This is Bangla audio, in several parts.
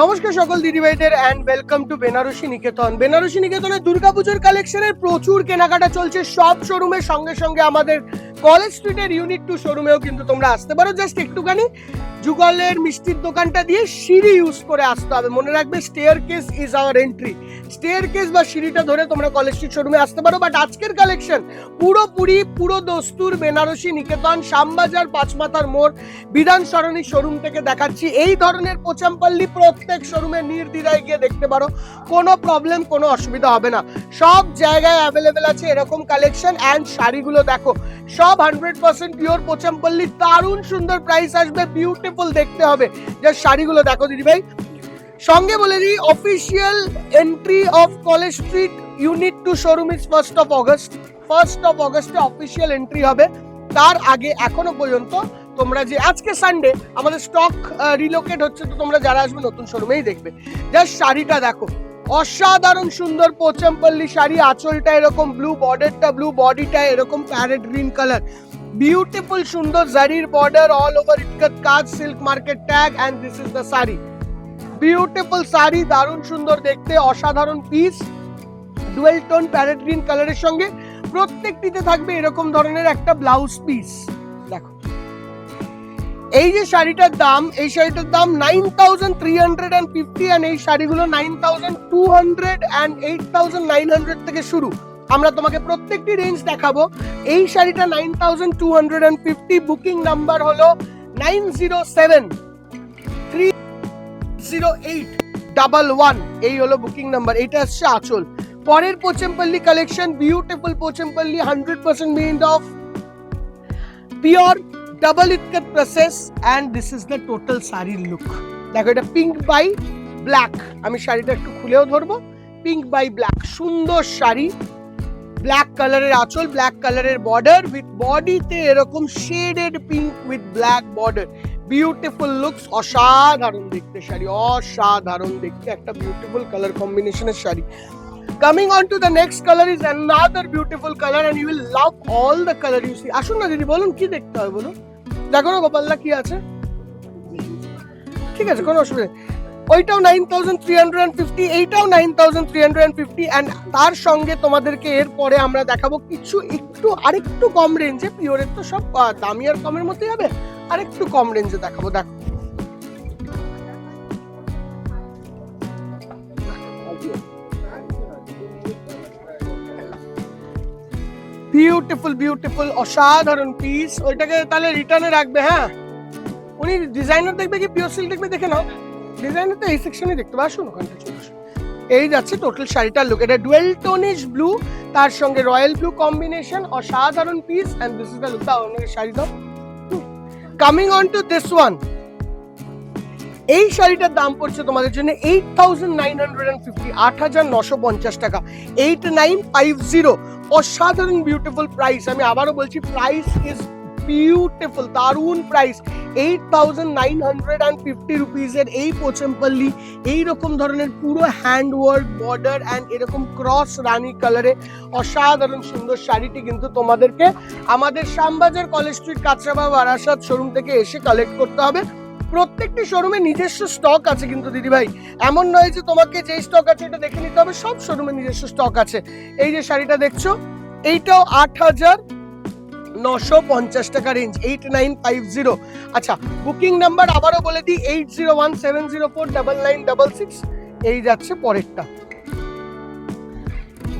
নমস্কার সকল দিদিভাইদের and welcome to Banarasi Niketan. Banarasi নিকেতনে দুর্গাপুজোর কালেকশনের প্রচুর কেনাকাটা চলছে। সব শোরুমের সঙ্গে সঙ্গে আমাদের কলেজ স্ট্রিটের ইউনিট টু শোরুমেও কিন্তু তোমরা আসতে পারো। জাস্ট একটুখানি যুগলের মিষ্টির দোকানটা দিয়ে সিঁড়ি ইউজ করে আসতে হবে। মনে রাখবে staircase is our entry staircase বা সিঁড়িটা ধরে তোমরা কলেজ স্ট্রিট শোরুমে আসতে পারো। বাট আজকের কালেকশন পুরোপুরি পুরো দস্তুর, বেনারসি, নিকেতন, শ্যামবাজার, পাঁচমাথার মোড়, বিধান সরণী শোরুম থেকে দেখাচ্ছি। এই ধরনের পোচামপল্লি প্রত্যেক শোরুমে নির্দ্বিধায় গিয়ে দেখতে পারো। কোনো প্রবলেম কোনো অসুবিধা হবে না। সব জায়গায় অ্যাভেলেবেল আছে এরকম কালেকশন অ্যান্ড শাড়িগুলো দেখো। সব হান্ড্রেড পার্সেন্ট পিওর পোচামপল্লি দারুণ সুন্দর প্রাইস আসবে বিউটিফুল দেখতে হবে। যে শাড়িগুলো দেখো দিদি ভাই। সঙ্গে বলে দিই official entry of College Street unit two showroom is first of August first of অগস্টে official entry হবে। তার আগে, এখনও পর্যন্ত তোমরা যে আজকে সানডে আমাদের স্টক রিলোকেট হচ্ছে, তো তোমরা যারা আসবে নতুন শোরুমেই দেখবে। জাস্ট শাড়িটা দেখো। অসাধারণ সুন্দর পোচমপল্লি শাড়ি। আঁচলটা এরকম ব্লু বর্ডারটা ব্লু বডিটা এরকম প্যারেট গ্রিন কালার বিউটিফুল সুন্দর জারির বর্ডার অল ওভার ইটকাত কাজ silk market tag and this is the sari. Beautiful sari, দারুণ সুন্দর দেখতে, অসাধারণ piece dual tone parrot green কালারের সঙ্গে। প্রত্যেকটিতে থাকবে এরকম ধরনের একটা ব্লাউজ পিস এই যে শাড়িটার দাম, এই শাড়িটার দাম nine thousand three hundred and fifty and এই শাড়িগুলো nine thousand two hundred and eight thousand nine hundred থেকে শুরু। আমরা তোমাকে প্রত্যেকটি রেঞ্জ দেখাবো। এই শাড়িটা nine thousand two hundred and fifty booking number হলো nine zero seven three zero eight double one এই হলো বুকিং নাম্বার এটা হচ্ছে আঁচল। পরের Pochampally collection beautiful Pochampally hundred percent made of pure double ikat process and this is the total শাড়ির লুক দেখো এটা পিঙ্ক বাই ব্ল্যাক আমি শাড়িটা একটু খুলেও ধরবো। পিঙ্ক বাই ব্ল্যাক সুন্দর শাড়ি। ব্ল্যাক কালারের আঁচল ব্ল্যাক কালারের বর্ডার উইথ বডিতে এরকম shaded pink with black border beautiful looks অসাধারণ দেখতে শাড়ি। অসাধারণ দেখতে। একটা বিউটিফুল কালার কম্বিনেশনের sari. coming on to the next color is another beautiful color and you will love all the color you see আসুন না দিদি, বলুন, কি দেখতে হবে বলুন? দেখো না গোপালদা কি আছে? ঠিক আছে, কোনো অসুবিধা। ওইটাও nine thousand three hundred and fifty এইটাও nine thousand three hundred and fifty and তার সঙ্গে তোমাদেরকে এরপরে আমরা দেখাবো কিছু একটু, আরেকটু কম রেঞ্জে পিওরের তো সব দামি আর কমের মধ্যেই হবে। আরেকটু কম রেঞ্জে দেখাবো, দেখো। বিউটিফুল বিউটিফুল অসাধারণ পিস ওইটাকে তাহলে রিটার্নে রাখবে হ্যাঁ? উনি ডিজাইনার দেখবে কি? পিওর সিল্ক দেখবে? দেখে নাও। ডিজাইনার তো এই সেকশনে দেখতে পাবো। আসুন ওখানটা চলে আসুন। এই যাচ্ছে টোটাল শাড়িটার লুক এটা ডুয়েল টোনিশ ব্লু তার সঙ্গে রয়্যাল ব্লু কম্বিনেশন অসাধারণ piece and this is the look দাও ওনাকে শাড়ি দাও coming on to this one এই শাড়িটার দাম পড়ছে তোমাদের জন্য eight thousand nine hundred and fifty আট হাজার নশো পঞ্চাশ টাকা। এইট নাইন ফাইভ জিরো অসাধারণ বিউটিফুল প্রাইস আমি আবারও বলছি প্রাইস ইজ বিউটিফুল দারুণ price eight thousand nine hundred and fifty রুপিজের এই পোচেম্পল্লি এইরকম ধরনের পুরো হ্যান্ড ওয়ার্ক বর্ডার অ্যান্ড এরকম ক্রস রানি কালারে অসাধারণ সুন্দর শাড়িটি কিন্তু তোমাদেরকে আমাদের Shyambazar college street কাঁচরাবা Barasat showroom থেকে এসে কালেক্ট করতে হবে। প্রত্যেকটি শোরুমে নিজস্ব স্টক আছে কিন্তু দিদিভাই। এমন নয় যে তোমাকে যেই স্টক আছে এটা দেখে নিতে হবে, সব শোরুমে নিজস্ব স্টক আছে। এই যে শাড়িটা দেখছ, এইটাও আট হাজার নশো পঞ্চাশ টাকা range eight nine five zero আচ্ছা বুকিং নাম্বার আবারও বলে দিই eight zero one seven zero four double nine double six এই যাচ্ছে পরেরটা।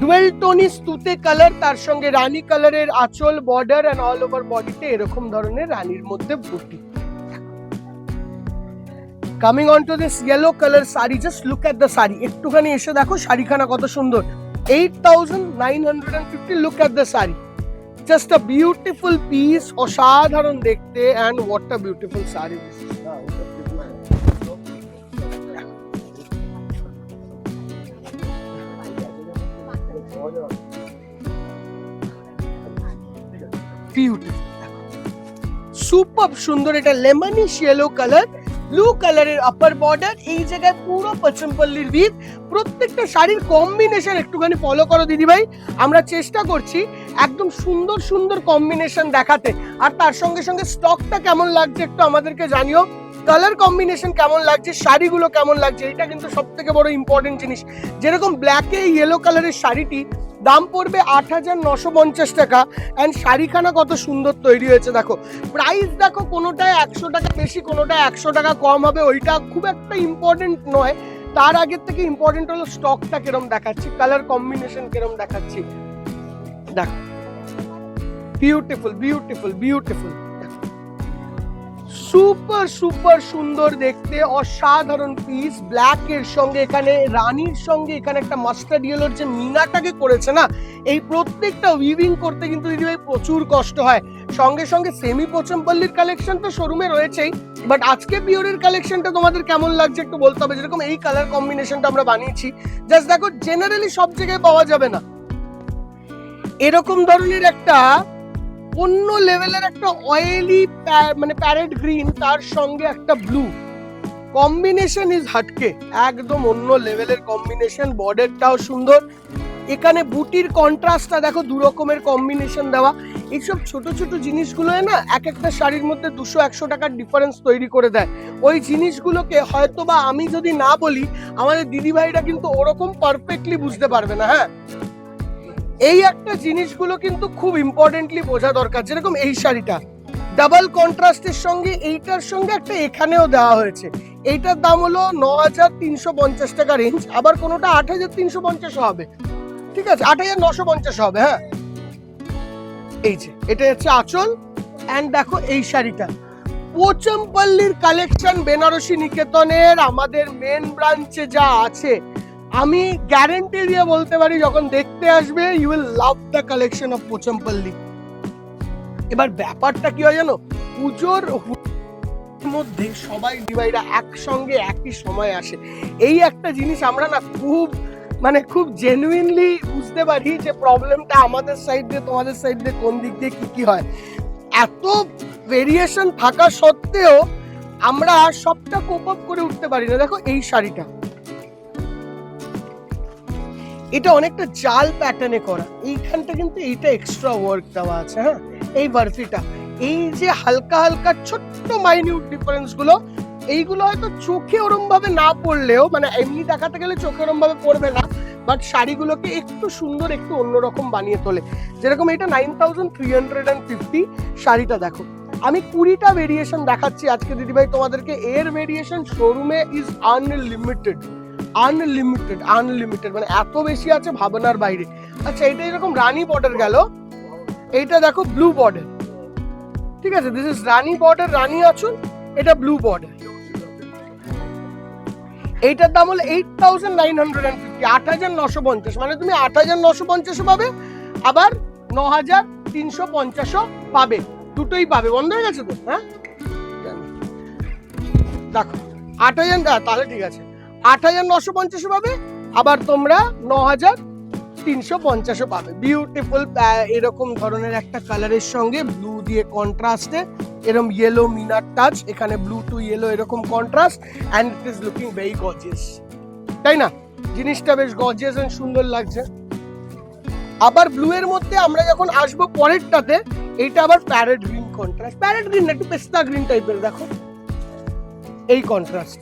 ডুয়েল টোনিস তুতে কালার তার সঙ্গে রানী কালারের আঁচল বর্ডার অ্যান্ড অল ওভার বডিতে এরকম ধরনের রানীর মধ্যে বুটি coming on to this yellow colour sari just look at the sari একটুখানি এসে দেখো, শাড়িখানা কত সুন্দর। Eight thousand nine hundred and fifty look at the sari just a beautiful piece অসাধারণ দেখতে and what a beautiful sari super সুন্দর, এটা লেমনিশ ইয়েলো কালার ব্লু কালারের আপার বর্ডার এই জায়গায় পুরো পচমপল্লির ভিত প্রত্যেকটা শাড়ির কম্বিনেশন একটুখানি ফলো করো দিদিভাই। আমরা চেষ্টা করছি একদম সুন্দর সুন্দর কম্বিনেশন দেখাতে। আর তার সঙ্গে সঙ্গে স্টকটা কেমন লাগছে একটু আমাদেরকে জানিও। কালার কম্বিনেশন কেমন লাগছে, শাড়িগুলো কেমন লাগছে, এটা কিন্তু সব থেকে বড় ইম্পর্টেন্ট জিনিস। যেরকম ব্ল্যাকে ইয়েলো কালারের শাড়িটি, দাম পড়বে আট হাজার নশো পঞ্চাশ টাকা। অ্যান্ড শাড়িখানা কত সুন্দর তৈরি হয়েছে, দেখো। প্রাইস দেখো কোনোটায় একশো টাকা বেশি, কোনোটায় একশো টাকা কম হবে, ওইটা খুব একটা ইম্পর্টেন্ট নয়। তার আগের থেকে ইম্পর্টেন্ট হলো স্টকটা কিরম দেখাচ্ছি কালার কম্বিনেশন কিরম দেখাচ্ছি। দেখো। Beautiful beautiful beautiful super super সুন্দর দেখতে, অসাধারণ পিস ব্ল্যাক এর সঙ্গে এখানে, রানীর সঙ্গে এখানে একটা মাস্টার ইয়েলোর যে মিনাটাকে করেছে না, এই প্রত্যেকটা উইভিং করতে কিন্তু দিদিভাই প্রচুর কষ্ট হয়। সঙ্গে সঙ্গে সেমি পোচমপল্লির কালেকশন তো শোরুমে রয়েছেই বাট আজকে পিওরের কালেকশনটা তোমাদের কেমন লাগছে একটু বলতে হবে, যেরকম এই কালার কম্বিনেশনটা আমরা বানিয়েছি। জাস্ট দেখো জেনারেলি সব জায়গায় পাওয়া যাবে না। এরকম ধরনের একটা অন্য লেভেলের একটা অয়েলি মানে প্যারেট গ্রিন তার সঙ্গে একটা ব্লু কম্বিনেশন ইজ হাটকে, একদম অন্য লেভেলের কম্বিনেশন বর্ডারটাও সুন্দর। এখানে বুটির কন্ট্রাস্টটা দেখো, দু রকমের কম্বিনেশন দেওয়া। এইসব ছোট ছোট জিনিসগুলো না, এক একটা শাড়ির মধ্যে দুশো, একশো টাকার ডিফারেন্স তৈরি করে দেয়। ওই জিনিসগুলোকে হয়তো বা আমি যদি না বলি, আমাদের দিদিভাইরা কিন্তু ওরকম পারফেক্টলি বুঝতে পারবে না হ্যাঁ? এই একটা জিনিসগুলো কিন্তু খুব ইম্পর্টেন্টলি বোঝা দরকার, যেরকম এই শাড়িটা। ডাবল কন্ট্রাস্টের সঙ্গে এইটার সঙ্গে একটা এখানেও দেওয়া হয়েছে। এইটার দাম হলো ন হাজার তিনশো পঞ্চাশ টাকা রেঞ্জ আবার কোনোটা আট হাজার তিনশো পঞ্চাশ হবে। ঠিক আছে, আট হাজার নশো পঞ্চাশ হবে হ্যাঁ? এই যে, এটা হচ্ছে আঁচল অ্যান্ড দেখো এই শাড়িটা। পোচমপল্লির কালেকশন বেনারসি নিকেতনের, আমাদের মেন ব্রাঞ্চে যা আছে আমি গ্যারেন্টি দিয়ে বলতে পারি, যখন দেখতে আসবে you will love the collection of Pochampally এবার ব্যাপারটা কি হয় জানো? পুজোর মধ্যে সবাই দিবাইরা একসঙ্গে একই সময় আসে। এই একটা জিনিস আমরা না খুব মানে খুব জেনুইনলি বুঝতে পারি যে প্রবলেমটা আমাদের সাইড দিয়ে, তোমাদের সাইড দিয়ে কোন দিক দিয়ে কী কী হয়। এত ভেরিয়েশন থাকা সত্ত্বেও আমরা সবটা কোপ আপ করে উঠতে পারি না। দেখো এই শাড়িটা। এটা অনেকটা জাল প্যাটার্নে করা। এইখানটা কিন্তু এইটা এক্সট্রা ওয়ার্ক দেওয়া আছে হ্যাঁ? এই বার্ফিটা। এই যে হালকা হালকা ছোট্ট মাইনিউট ডিফারেন্সগুলো, এইগুলো হয়তো চোখে ওরম ভাবে না পড়লেও মানে এমনি দেখাতে গেলে চোখে ওরম ভাবে পড়বে না বাট শাড়িগুলোকে একটু সুন্দর, একটু অন্যরকম বানিয়ে তোলে। যেরকম এটা nine thousand three hundred and fifty শাড়িটা দেখো। আমি কুড়িটা ভেরিয়েশন দেখাচ্ছি আজকে, দিদিভাই, তোমাদেরকে। এর ভেরিয়েশন শোরুমে ইজ আনলিমিটেড আনলিমিটেড আনলিমিটেড মানে এত বেশি আছে ভাবনার বাইরে। আচ্ছা এটা এরকম রানী বর্ডার গেল। এইটা দেখো ব্লু বর্ডার ঠিক আছে দিস ইজ রানী বর্ডার রানী আচল, এটা ব্লু বর্ডার এইটার দাম হলো eight thousand nine hundred and fifty আট হাজার নশো পঞ্চাশ মানে তুমি আট হাজার নশো পঞ্চাশও পাবে, আবার ন হাজার তিনশো পঞ্চাশও পাবে। দুটোই পাবে, বন্ধ হয়ে গেছে তো? হ্যাঁ? দেখো, আট হাজার তাহলে ঠিক আছে। আট হাজার নশো পঞ্চাশও পাবে, আবার তোমরা ন হাজার তিনশো পঞ্চাশও পাবে। বিউটিফুল এরকম ধরনের একটা কালারের সঙ্গে ব্লু দিয়ে কন্ট্রাস্টে এরকম ইয়েলো মিনার টাচ এখানে ব্লু টু ইয়েলো এরকম contrast and it is looking very gorgeous তাই না? জিনিসটা বেশ গর্জিয়াস অ্যান্ড সুন্দর লাগছে। আবার ব্লু এর মধ্যে আমরা যখন আসব পরেরটাতে, এইটা আবার parrot green contrast parrot green না, একটু পেস্তা গ্রিন টাইপের দেখো। এই কন্ট্রাস্ট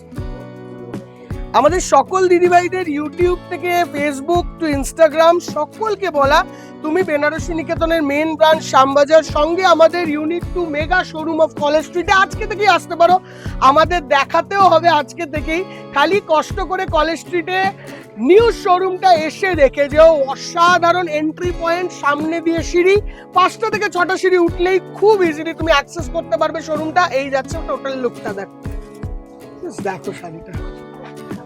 আমাদের সকল দিদিভাইদের ইউটিউব থেকে ফেসবুক টু ইনস্টাগ্রাম সকলকে বলা, তুমি বেনারসি নিকেতনের মেন ব্রাঞ্চ শ্যামবাজার, সঙ্গে আমাদের unit two mega showroom of College স্ট্রিটে আজকে থেকেই আসতে পারো। আমাদের দেখাতেও হবে আজকে থেকেই। খালি কষ্ট করে কলেজ স্ট্রিটে নিউ শোরুমটা এসে দেখে যেও অসাধারণ এন্ট্রি পয়েন্ট সামনে দিয়ে সিঁড়ি, পাঁচটা থেকে ছটা সিঁড়ি উঠলেই খুব ইজিলি তুমি অ্যাক্সেস করতে পারবে শোরুমটা এই যাচ্ছে টোটাল লুকটা দেখো। দেখো শাড়িটা।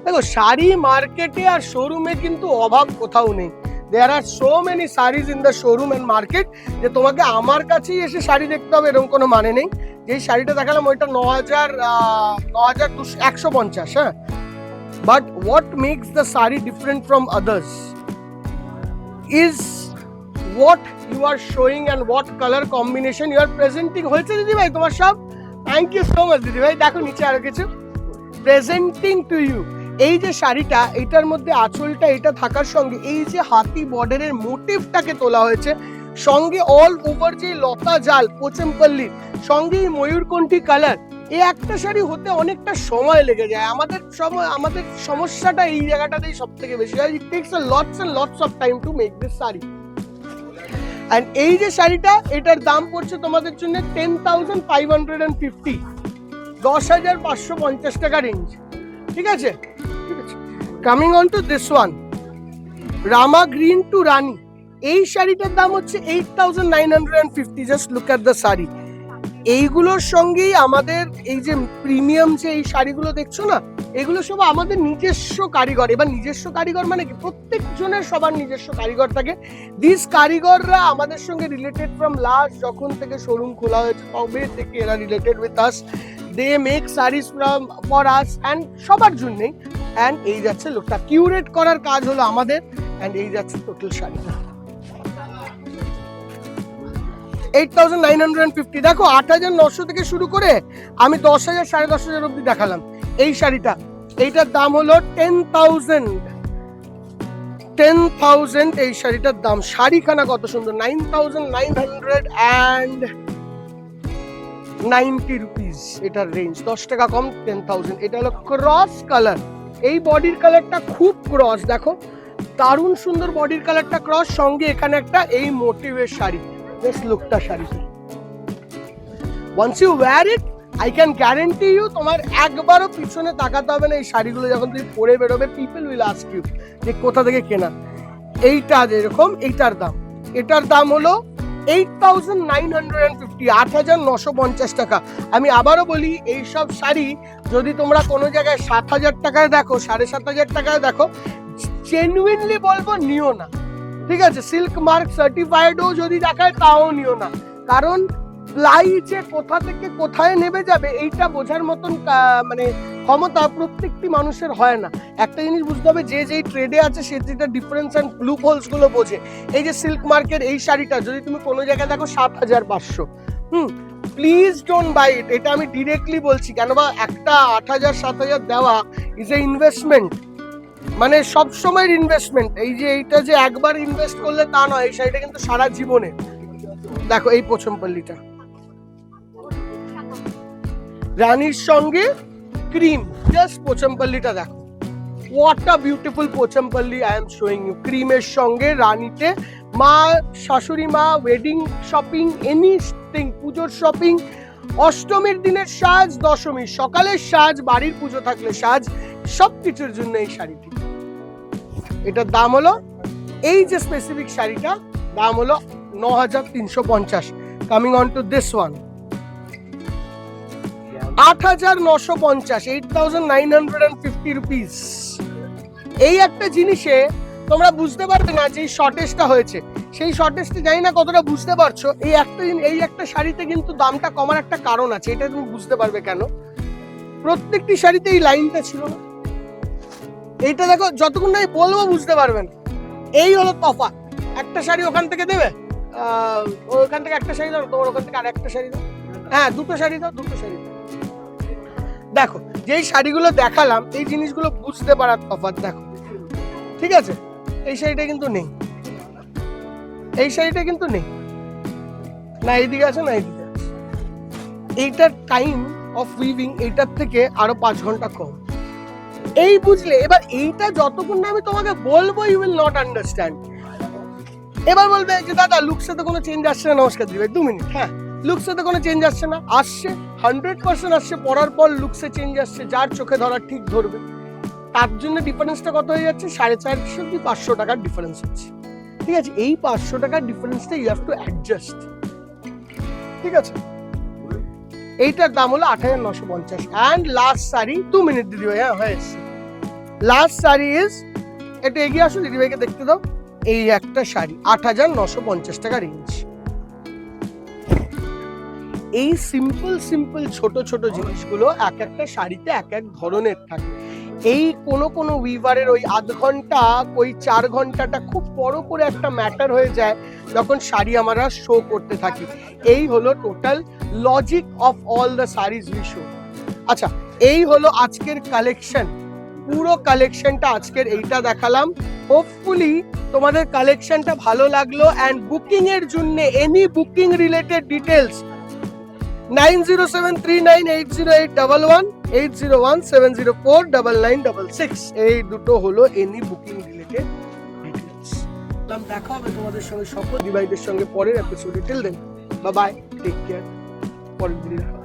দেখো, শাড়ি মার্কেটে আর শোরুমে কিন্তু অভাব কোথাও নেই। There are so many saris in the showroom and market যে তোমাকে আমার কাছেই এসে শাড়ি দেখতে হবে, এরকম কোনো মানে নেই। যেই শাড়িটা দেখালাম, ওইটা ন হাজার ন হাজার দুশো, একশো পঞ্চাশ হ্যাঁ? But what makes the sari different from others is what you are showing and what colour combination you are presenting হয়েছে দিদি ভাই তোমার সব? থ্যাংক ইউ সো মাচ দিদি ভাই। দেখো, নিচে আরও কিছু। প্রেজেন্টিং টু ইউ এই যে শাড়িটা, এটার মধ্যে আঁচলটা, এটা থাকার সঙ্গে এই যে হাতি বর্ডারের মোটিভটাকে তোলা হয়েছে, সঙ্গে অল ওভার যে লতা জাল পোচেমপল্লির সঙ্গে ময়ূরকণ্ঠী কালার এই একটা শাড়ি হতে অনেকটা সময় লেগে যায়। আমাদের সময়, আমাদের সমস্যাটা এই জায়গাটাতেই সব থেকে বেশি হয়। It takes lots and lots of time to make this sari. And এই যে শাড়িটা, এটার দাম পড়ছে তোমাদের জন্য ten thousand five hundred and fifty দশ হাজার পাঁচশো পঞ্চাশ টাকা রেঞ্জ ঠিক আছে? Coming on to this one Rama green to rani এই শাড়িটার দাম হচ্ছে eight thousand nine hundred and fifty just look at the sari. এইগুলোর সঙ্গেই আমাদের এই যে প্রিমিয়াম যে এই শাড়িগুলো দেখছ না, এগুলো সব আমাদের নিজস্ব কারিগর। এবার নিজস্ব কারিগর মানে কি? প্রত্যেক জনের সবার নিজস্ব কারিগর থাকে। দিস কারিগররা আমাদের সঙ্গে রিলেটেড ফ্রম লাস্ট যখন থেকে শোরুম খোলা হয়েছে তবে থেকে এরা related with us they make saris from for us and সবার জন্যেই। অ্যান্ড এই যাচ্ছে লোকটা। কিউরেট করার কাজ হলো আমাদের। অ্যান্ড এই যাচ্ছে টোটাল শাড়িটা eight thousand nine hundred fifty দেখো, আট হাজার নশো থেকে শুরু করে আমি দশ হাজার, সাড়ে দশ হাজার অব্দি দেখালাম। এই শাড়িটা, এইটার দাম হলো টেন থাউজেন্ড টেন থাউজেন্ড এই শাড়িটার দাম। শাড়িখানা কত সুন্দর nine thousand nine hundred and ninety rupees এটার রেঞ্জ দশ টাকা কম টেন থাউজেন্ড এটা হলো ক্রস কালার এই বডির কালারটা খুব ক্রস, দেখো। দারুণ সুন্দর বডির কালারটা ক্রস, সঙ্গে এখানে একটা এই মোটিভের শাড়ি, বেশ লুকটা শাড়িতে once you wear it I can guarantee you তোমার একবারও পিছনে তাকাতে হবে না এই শাড়িগুলো যখন তুমি পরে বেরোবে পিপল উইল আস্ক ইউ যে কোথা থেকে কেনা। এইটা যেরকম, এইটার দাম। এটার দাম হলো eight thousand nine hundred and fifty আট হাজার নশো পঞ্চাশ টাকা। আমি আবারও বলি এইসব শাড়ি যদি তোমরা কোনো জায়গায় সাত হাজার টাকায় দেখো, সাড়ে সাত হাজার টাকায় দেখো জেনুইনলি বলব নিও না। ঠিক আছে? সিল্ক মার্ক সার্টিফাইডও যদি দেখায়, তাও নিও না। কারণ প্লাই যে কোথা থেকে কোথায় নেমে যাবে, এইটা বোঝার মতন মানে ক্ষমতা প্রত্যেকটি মানুষের হয় না। একটা জিনিস বুঝতে হবে, যে যেই ট্রেডে আছে, সে যেটা ডিফারেন্স অ্যান্ড ব্লু হোলসগুলো বোঝে। এই যে সিল্ক মার্কের এই শাড়িটা, যদি তুমি কোনো জায়গায় দেখো সাত হাজার পাঁচশো। Hmm please don't buy it এটা আমি ডিরেক্টলি বলছি, কেন বা একটা আট হাজার, সাত হাজার দেওয়া ইজ এ ইনভেস্টমেন্ট মানে সব সময়ের ইনভেস্টমেন্ট এই যে এইটা যে একবার ইনভেস্ট করলে তা নয়, এই শাড়িটা কিন্তু সারা জীবনে। দেখো এই পছমপল্লিটা রানীর সঙ্গে ক্রিম জাস্ট পোচমপল্লিটা দেখো। What a beautiful Pochampally I am showing you ক্রিমের সঙ্গে রানীতে মা, শাশুড়ি মা ওয়েডিং শপিং এনিথিং পুজোর শপিং অষ্টমীর দিনের সাজ, দশমীর সকালের সাজ, বাড়ির পুজো থাকলে সাজ সব কিছুর জন্য এই শাড়িটি। এটার দাম হলো, এই যে স্পেসিফিক শাড়িটা, দাম হলো ন হাজার তিনশো পঞ্চাশ। Coming on to this one আট হাজার নশো পঞ্চাশ eight thousand nine hundred and fifty rupees এই একটা জিনিসে তোমরা বুঝতে পারবে না যে শর্টেজটা হয়েছে। সেই শর্টেজটা জানি না কতটা বুঝতে পারছ। এই একটা এই একটা শাড়িতে কিন্তু দামটা কমার একটা কারণ আছে, এটা তুমি বুঝতে পারবে কেন? প্রত্যেকটি শাড়িতে এই লাইনটা ছিল না। এইটা দেখো, যতক্ষণ না বলব বুঝতে পারবে না। এই হলো তফাৎ। একটা শাড়ি ওখান থেকে দেবে? ওখান থেকে একটা শাড়ি দাও, তোমার ওখান থেকে আর একটা শাড়ি দাও। হ্যাঁ দুটো শাড়ি দাও, দুটো শাড়ি দাও। দেখো, যেই শাড়িগুলো দেখালাম, এই জিনিসগুলো বুঝতে পারার তফাৎ দেখো। ঠিক আছে? এই শাড়িটা কিন্তু নেই। এই শাড়িটা কিন্তু নেই। না এইদিকে আছে, না এইদিকে এইটার টাইম অফ উইভিং এইটার থেকে আরও পাঁচ ঘণ্টা কম। এই বুঝলে, এবার এইটা যতক্ষণ না আমি তোমাকে বলব ইউ উইল নট আন্ডারস্ট্যান্ড এবার বলবে যে, দাদা লুকসে তো কোনো চেঞ্জ আসছে না, নমস্কার দিবে দু মিনিট হ্যাঁ? লুকসে তো কোনো চেঞ্জ আসছে না। আসছে হান্ড্রেড পার্সেন্ট আসছে, পড়ার পর লুকসে চেঞ্জ আসছে, যার চোখে ধরা ঠিক ধরবে। তার জন্য ডিফারেন্সটা কত হয়ে যাচ্ছে? সাড়ে চারশো কি পাঁচশো টাকার ডিফারেন্স হচ্ছে। ঠিক আছে, এই পাঁচশো টাকার ডিফারেন্সটা ইউ হ্যাভ টু অ্যাডজাস্ট ঠিক আছে? এইটার দাম হলো আট হাজার নশো পঞ্চাশ। অ্যান্ড লাস্ট শাড়ি দু মিনিট দিদি ভাই হ্যাঁ হয়ে এসছে। লাস্ট শাড়ি ইজ একটু এগিয়ে আসো, দিদি ভাইকে দেখতে দাও। এই একটা শাড়ি, আট হাজার নশো পঞ্চাশ টাকা রেঞ্জ এই সিম্পল সিম্পল ছোট ছোট জিনিসগুলো এক একটা শাড়িতে এক এক ধরনের থাকে। এই কোনো কোনো উইভারের ওই আধ ঘণ্টা, ওই চার ঘন্টাটা খুব বড় করে একটা ম্যাটার হয়ে যায় যখন শাড়ি আমরা শো করতে থাকি। এই হলো total logic of all the saris we show আচ্ছা এই হলো আজকের কালেকশন পুরো কালেকশনটা আজকের এইটা দেখালাম। হোপফুলি তোমাদের কালেকশনটা ভালো লাগল অ্যান্ড বুকিংয়ের জন্য any booking related details nine zero seven three nine eight zero eight double one eight zero one seven zero four double nine double six. এই দুটো হলো এনি বুকিং রিলেটেড দেখা হবে তোমাদের সঙ্গে সকল ডিভাইডের সঙ্গে পরের এপিসোডে টিল দেন বা বাই টেক কেয়ার পরের দিন।